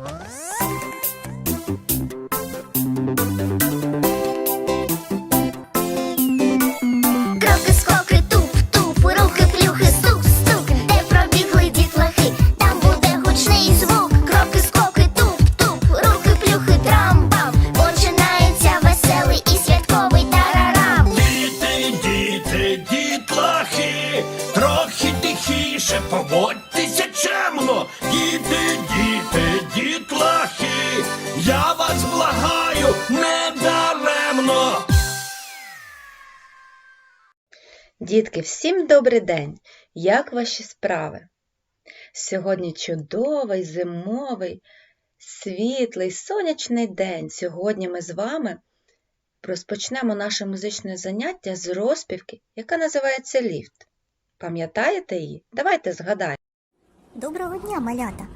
Música Дітки, всім добрий день! Як ваші справи? Сьогодні чудовий, зимовий, світлий, сонячний день. Сьогодні ми з вами розпочнемо наше музичне заняття з розпівки, яка називається ліфт. Пам'ятаєте її? Давайте згадаємо. Доброго дня, малята!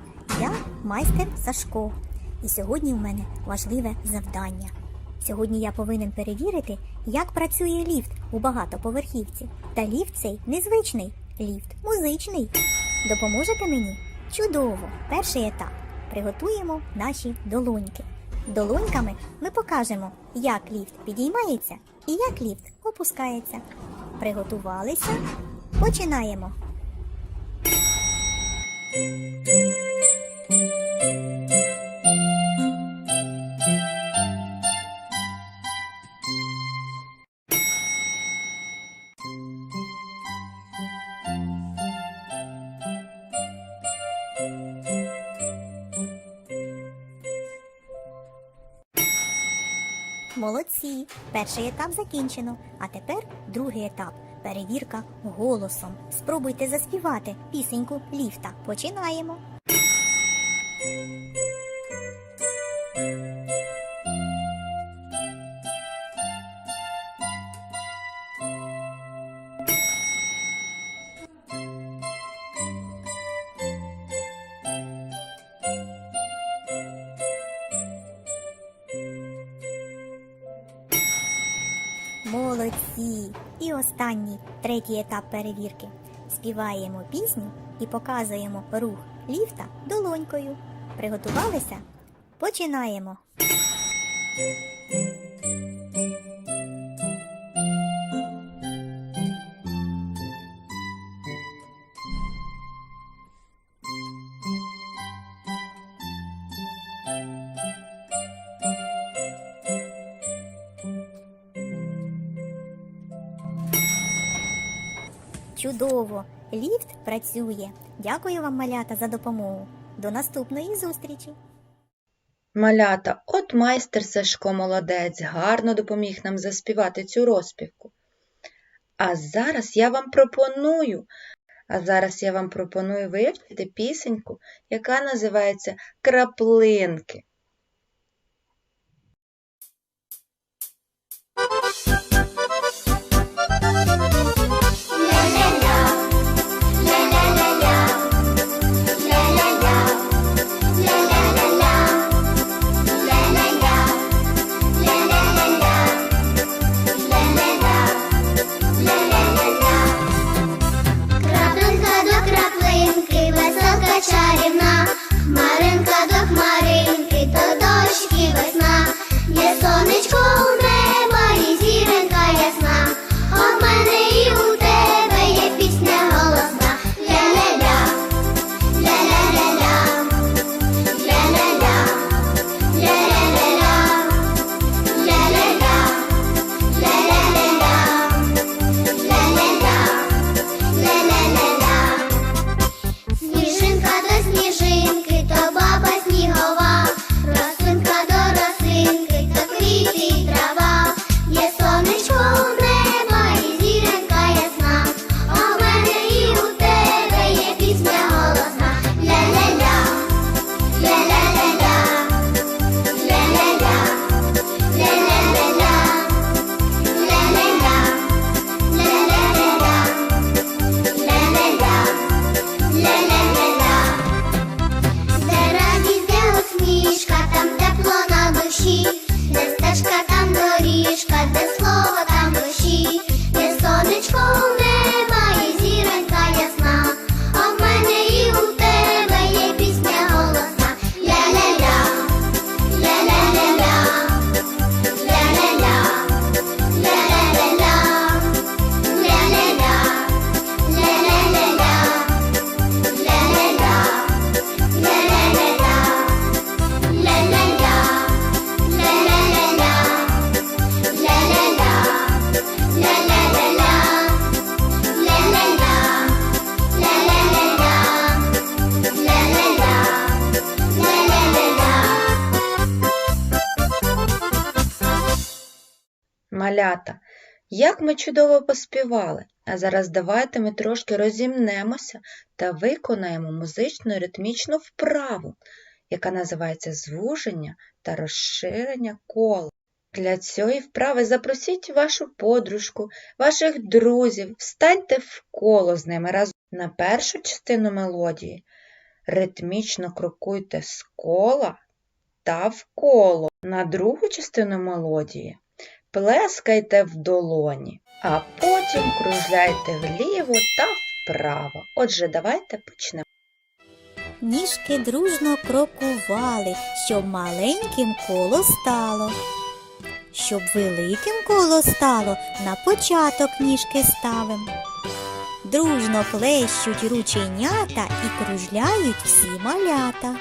Я майстер Сашко, і сьогодні в мене важливе завдання. Сьогодні я повинен перевірити, як працює ліфт у багатоповерхівці. Та ліфт цей незвичний, ліфт музичний. Допоможете мені? Чудово! Перший етап. Приготуємо наші долоньки. Долоньками ми покажемо, як ліфт підіймається і як ліфт опускається. Приготувалися? Починаємо. Молодці! Перший етап закінчено. А тепер другий етап перевірка голосом. Спробуйте заспівати пісеньку ліфта. Починаємо. Останній, третій етап перевірки. Співаємо пісню і показуємо рух ліфта долонькою. Приготувалися? Починаємо. Чудово! Ліфт працює. Дякую вам, малята, за допомогу. До наступної зустрічі! Малята, от майстер Сашко молодець, гарно допоміг нам заспівати цю розпівку. А зараз я вам пропоную, а зараз я вам пропоную вивчити пісеньку, яка називається Краплинки. Малята, як ми чудово поспівали! А зараз давайте ми трошки розімнемося та виконаємо музичну ритмічну вправу, яка називається звуження та розширення кола. Для цієї вправи запросіть вашу подружку, ваших друзів, встаньте в коло з ними разом. На першу частину мелодії ритмічно крокуйте з кола та в коло. На другу частину мелодії плескайте в долоні, а потім кружляйте вліво та вправо. Отже, давайте почнемо. Ніжки дружно крокували, щоб маленьким коло стало. Щоб великим коло стало, на початок ніжки ставим. Дружно плещуть рученята і кружляють всі малята.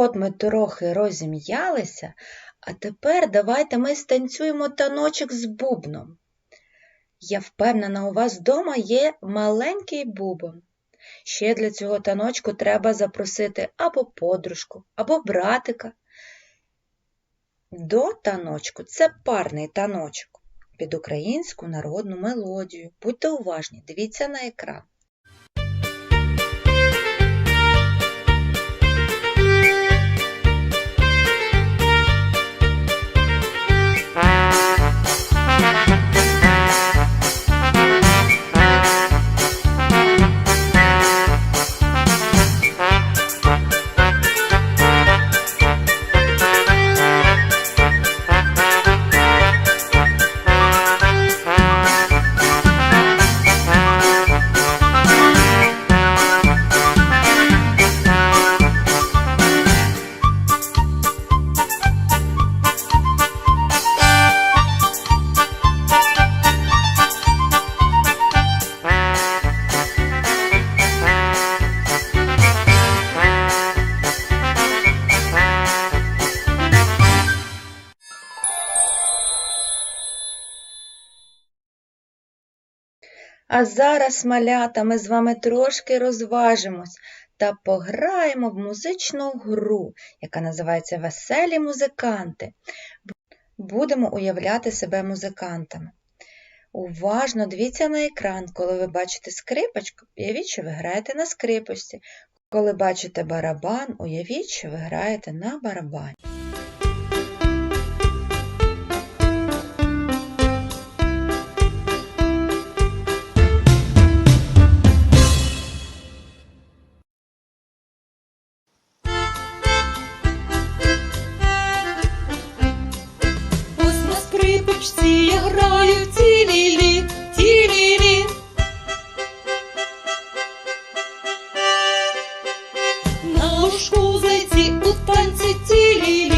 От ми трохи розім'ялися, а тепер давайте ми станцюємо таночок з бубном. Я впевнена, у вас вдома є маленький бубон. Ще для цього таночку треба запросити або подружку, або братика. До таночку це парний таночок під українську народну мелодію. Будьте уважні, дивіться на екран. А зараз, малята, ми з вами трошки розважимось та пограємо в музичну гру, яка називається Веселі музиканти. Будемо уявляти себе музикантами. Уважно дивіться на екран, коли ви бачите скрипочку, уявіть, що ви граєте на скрипочці. Коли бачите барабан, уявіть, що ви граєте на барабані. скрипочці я граю ті-лі-лі, ті-лі-лі. На ложку зайти у танці ті-лі-лі, ті-лі-лі.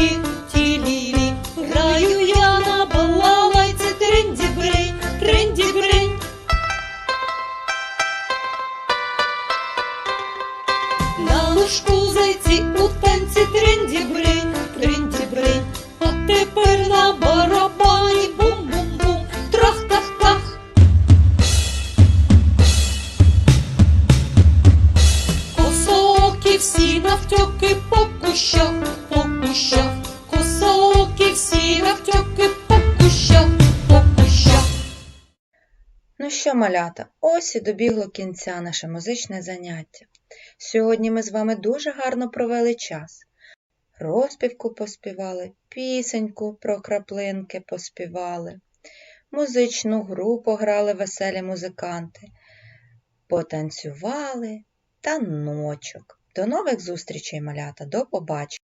Малята, ось і добігло кінця наше музичне заняття. Сьогодні ми з вами дуже гарно провели час. розпівку поспівали, пісеньку про краплинки поспівали, музичну гру пограли веселі музиканти, потанцювали таночок. До нових зустрічей, малята, до побачення!